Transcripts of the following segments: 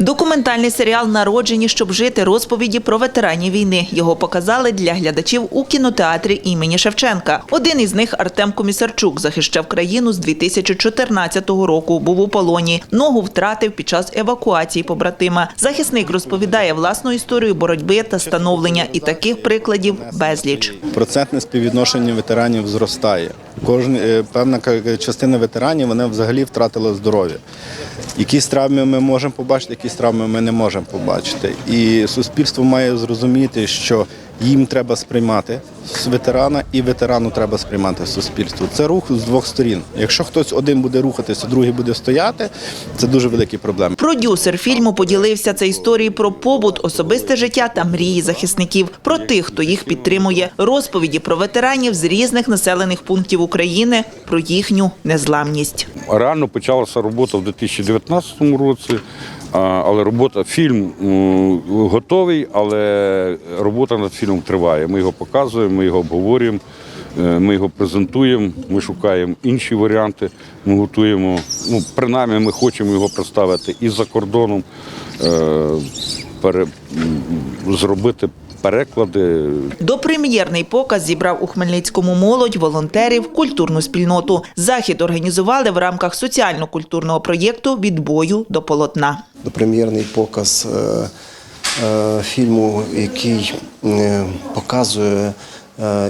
Документальний серіал Народжені, щоб жити розповіді про ветеранів війни. Його показали для глядачів у кінотеатрі імені Шевченка. Один із них Артем Комісарчук захищав країну з 2014 року. Був у полоні. Ногу втратив під час евакуації побратима. Захисник розповідає власну історію боротьби та становлення, і таких прикладів безліч. Процентне співвідношення ветеранів зростає. Кожен е, певна частина ветеранів вони взагалі втратила здоров'я. Якісь травми ми можемо побачити, якісь травми ми не можемо побачити. І суспільство має зрозуміти, що їм треба сприймати з ветерана, і ветерану треба сприймати суспільство. Це рух з двох сторін. Якщо хтось один буде рухатися, другий буде стояти, це дуже великі проблеми. Продюсер фільму поділився це історії про побут, особисте життя та мрії захисників, про тих, хто їх підтримує, розповіді про ветеранів з різних населених пунктів України, про їхню незламність. Реально почалася робота в 2019 році, але робота, фільм готовий, але робота над фільмом триває. Ми його показуємо, ми його обговорюємо, е, ми його презентуємо, ми шукаємо інші варіанти. Ми готуємо, ну, принаймні ми хочемо його представити і за кордоном, е, зробити переклади, Допрем'єрний показ зібрав у Хмельницькому молодь, волонтерів, культурну спільноту. Захід організували в рамках соціально-культурного проєкту Від бою до полотна. допрем'єрний показ е, е, фільму, який е, показує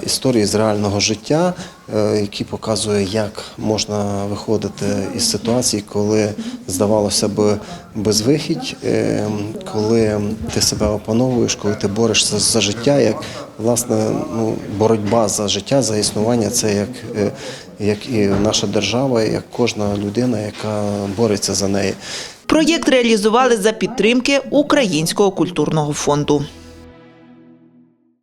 історії з реального життя, е, який показує, як можна виходити із ситуації, коли здавалося б безвихідь, е, коли ти себе опановуєш, коли ти борешся за життя, як власне ну, боротьба за життя, за існування, це як, е, як і наша держава, як кожна людина, яка бореться за неї. Проєкт реалізували за підтримки Українського культурного фонду.